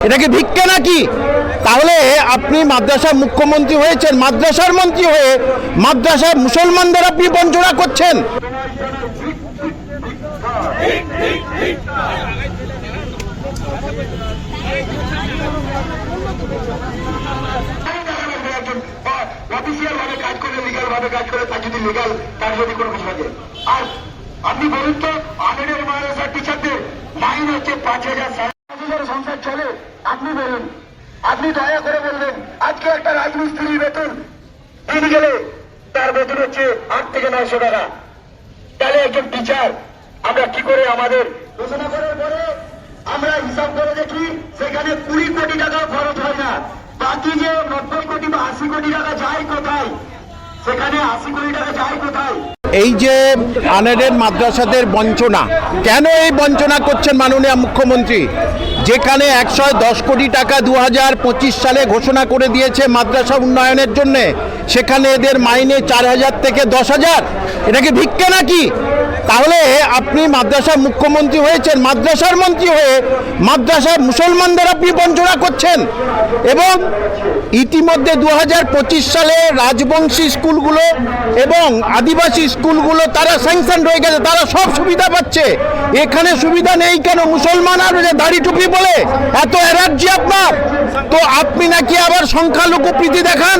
এটা কি ভিক্ষা নাকি? তাহলে আপনি মাদ্রাসার মুখ্যমন্ত্রী হয়েছেন, মাদ্রাসার মন্ত্রী হয়ে মাদ্রাসার মুসলমানদের আপনি বঞ্চনা করছেন। আর আপনি বলুন তো আমিনের মাদ্রাসার টিচারদের মাইন হচ্ছে পাঁচ হাজার সাড়ে পাঁচ হাজার সংসার চলে আপনি বলুন। আপনি দয়া করে বলবেন, আজকে একটা রাজমিস্ত্রির বেতন দিন গেলে তার বেতন হচ্ছে আট থেকে নয়শো টাকা। তাহলে একজন টিচার আমরা কি করে আমাদের ঘোষণা করার পরে আমরা হিসাব করে দেখি সেখানে কুড়ি কোটি টাকা খরচ হয় না। বাকি যে নব্বই কোটি বা আশি কোটি টাকা যায় কোথায়? সেখানে আশি কোটি টাকা যায় কোথায়? এই যে আনেডের মাদ্রাসাদের বঞ্চনা, কেন এই বঞ্চনা করছেন মাননীয় মুখ্যমন্ত্রী? যেখানে একশো দশ কোটি টাকা দু হাজার পঁচিশ সালে ঘোষণা করে দিয়েছে মাদ্রাসা উন্নয়নের জন্যে, সেখানে এদের মাইনে চার হাজার থেকে দশ হাজার? এটা কি ভিক্ষা নাকি? তাহলে আপনি মাদ্রাসার মুখ্যমন্ত্রী হয়েছেন, মাদ্রাসার মন্ত্রী হয়ে মাদ্রাসার মুসলমানদের আপনি বঞ্চনা করছেন। এবং ইতিমধ্যে দু হাজার পঁচিশ সালে রাজবংশী স্কুলগুলো এবং আদিবাসী স্কুলগুলো তারা স্যাংশন হয়ে গেছে, তারা সব সুবিধা পাচ্ছে। এখানে সুবিধা নেই কেন? মুসলমান আর দাড়ি টুপি বলে, এত আপনার তো আপনি নাকি আবার সংখ্যালঘু প্রীতি দেখান?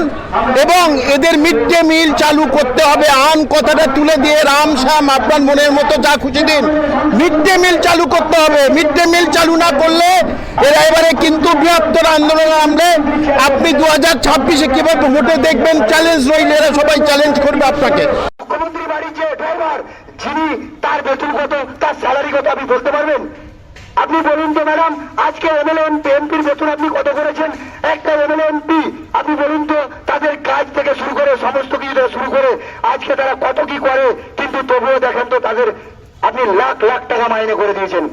এবং এদের মিড ডে মিল চালু করতে হবে। আন কথাটা তুলে দিয়ে রাম শ্যাম, আপনার মনের মতো যা খুশি দিন। মিড ডে মিল চালু করতে হবে। মিড ডে মিল চালু না করলে এরা এবারে কিন্তু বৃহত্তর আন্দোলনে নামলে আপনি দু হাজার ছাব্বিশে কীভাবে ভোটে দেখবেন? চ্যালেঞ্জ রইলে এরা সবাই চ্যালেঞ্জ করবে আপনাকে। মুখ্যমন্ত্রী বাড়ির যে ড্রাইভার, যিনি তার বেতন কত, তার আপনি বলতে পারবেন আপনি বলুন তো, ম্যাডাম, আজকে এমএলএ এমপির বেতন আপনি কত করেছেন? একটা এমএলএ এমপি আপনি বলুন তো, তাদের কাজ থেকে শুরু করে, সমস্ত কিছু থেকে শুরু করে, আজকে তারা কত কি করে? কিন্তু তবুও দেখেন তো, তাদের আপনি লাখ লাখ টাকা মাইনে করে দিয়েছেন।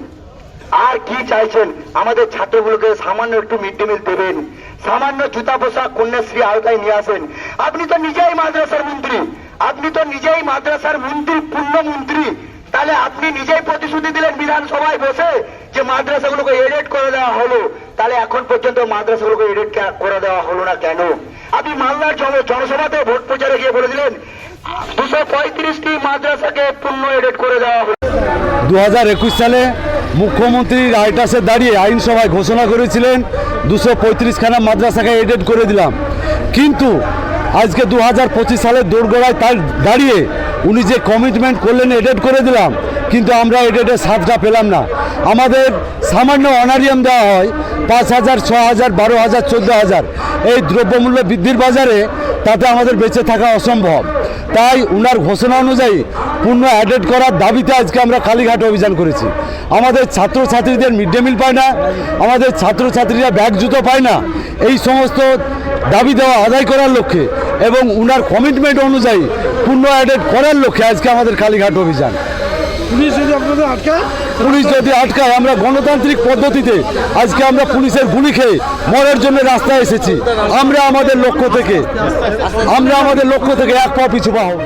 আর কি চাইছেন? আমাদের ছাত্রগুলোকে সামান্য একটু মিড ডে মিল দেবেন। সামান্য জুতা পোশাক কন্যাশ্রী আওতায় নিয়ে আসেন। আপনি তো নিজেই মাদ্রাসার মন্ত্রী। আপনি তো নিজেই মাদ্রাসার মন্ত্রী, পূর্ণ মন্ত্রী। তাহলে আপনি নিজেই প্রতিশ্রুতি দিলেন বিধানসভায় বসে যে মাদ্রাসাগুলোকে এডিট করে দেওয়া হলো। তাহলে এখন পর্যন্ত মাদ্রাসাগুলোকে এডিট করে দেওয়া হলো না কেন? আপনি মালদার জন- জনসভাতে ভোট প্রচারে গিয়ে বলে দিলেন, দুশো পঁয়ত্রিশটি মাদ্রাসাকে পূর্ণ এডিট করে দেওয়া হলো। দু হাজার একুশ সালে মুখ্যমন্ত্রী রাইটাসে দাঁড়িয়ে আইনসভায় ঘোষণা করেছিলেন, দুশো পঁয়ত্রিশখানা মাদ্রাসাকে এডেড করে দিলাম। কিন্তু আজকে দু হাজার সালের দোরগোড়ায় তার দাঁড়িয়ে উনি যে কমিটমেন্ট করলেন এডেড করে দিলাম। কিন্তু আমরা এডেডের স্বাদটা পেলাম না। আমাদের সামান্য অনারিয়াম দেওয়া হয়, পাঁচ হাজার, ছ হাজার, বারো হাজার, চোদ্দ হাজার। এই দ্রব্যমূল্য বৃদ্ধির বাজারে তাতে আমাদের বেঁচে থাকা অসম্ভব। তাই উনার ঘোষণা অনুযায়ী পূর্ণ অ্যাডেড করার দাবিতে আজকে আমরা কালীঘাট অভিযান করেছি। আমাদের ছাত্রছাত্রীদের মিড ডে মিল পায় না, আমাদের ছাত্রছাত্রীরা ব্যাগ, জুতো পায় না। এই সমস্ত দাবি দেওয়া আদায় করার লক্ষ্যে এবং উনার কমিটমেন্ট অনুযায়ী পূর্ণ অ্যাডেড করার লক্ষ্যে আজকে আমাদের কালীঘাট অভিযান। পুলিশ যদি আপনাদের আটকায় পুলিশ যদি আটকায় আমরা গণতান্ত্রিক পদ্ধতিতে আজকে আমরা পুলিশের গুলি খেয়ে মরার জন্য রাস্তায় এসেছি। আমরা আমাদের লক্ষ্য থেকে আমরা আমাদের লক্ষ্য থেকে এক পা পিছু পা হব